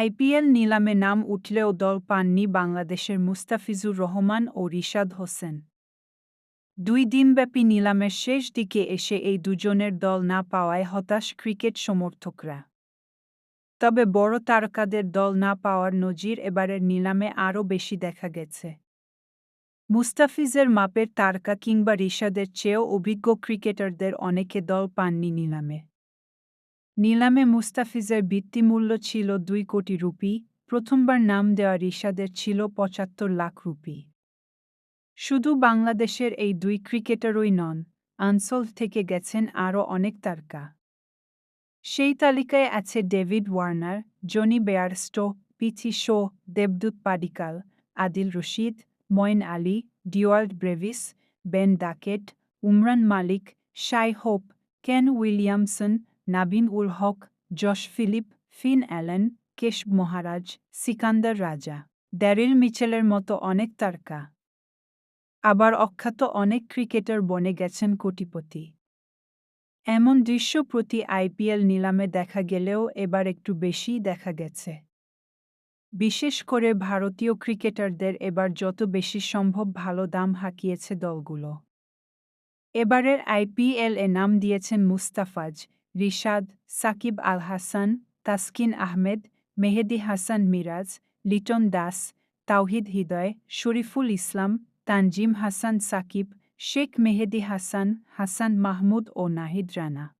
IPL নিলামে নাম উঠলেও দল পাননি বাংলাদেশের মুস্তাফিজুর রহমান ও রিশাদ হোসেন। দুই দিনব্যাপী নিলামের শেষ দিকে এসে এই দুজনের দল না পাওয়ায় হতাশ ক্রিকেট সমর্থকরা। তবে বড় তারকাদের দল না পাওয়ার নজির এবারের নিলামে আরও বেশি দেখা গেছে। মুস্তাফিজের মাপের তারকা কিংবা রিশাদের চেয়েও অভিজ্ঞ ক্রিকেটারদের অনেকে দল পাননি নিলামে। নিলামে মুস্তাফিজের বৃত্তিমূল্য ছিল দুই কোটি রুপি, প্রথমবার নাম দেওয়া রিশাদের ছিল পঁচাত্তর লাখ রুপি। শুধু বাংলাদেশের এই দুই ক্রিকেটারই নন, আনসল থেকে গেছেন আরও অনেক তারকা। সেই তালিকায় আছে David Warner, Jonny Bairstow, peachy show, দেবদূত Padikkal, Adil Rashid ময়ন Ali Dewald Brevis, Ben Duckett, Umran মালিক, শাই হোপ, কেন উইলিয়ামসন নাবিন ul Haq, Josh Philip, Finn Allen, কেশ মহারাজ, সিকান্দার রাজা, ড্যারিল মিচেলের মতো অনেক তারকা। আবার অখ্যাত অনেক ক্রিকেটার বনে গেছেন কোটিপতি। এমন দৃশ্য প্রতি আইপিএল নিলামে দেখা গেলেও এবার একটু বেশিই দেখা গেছে। বিশেষ করে ভারতীয় ক্রিকেটারদের এবার যত বেশি সম্ভব ভালো দাম হাঁকিয়েছে দলগুলো। এবারের আইপিএল এ নাম দিয়েছেন মুস্তাফাজ রিশাদ, সাকিব আল হাসান তাসকিন আহমেদ, মেহেদি হাসান মিরাজ, লিটন দাস, তাওহিদ হৃদয়, শরীফুল ইসলাম, তানজিম হাসান সাকিব, শেখ মেহেদি হাসান হাসান মাহমুদ ও নাহিদ রানা।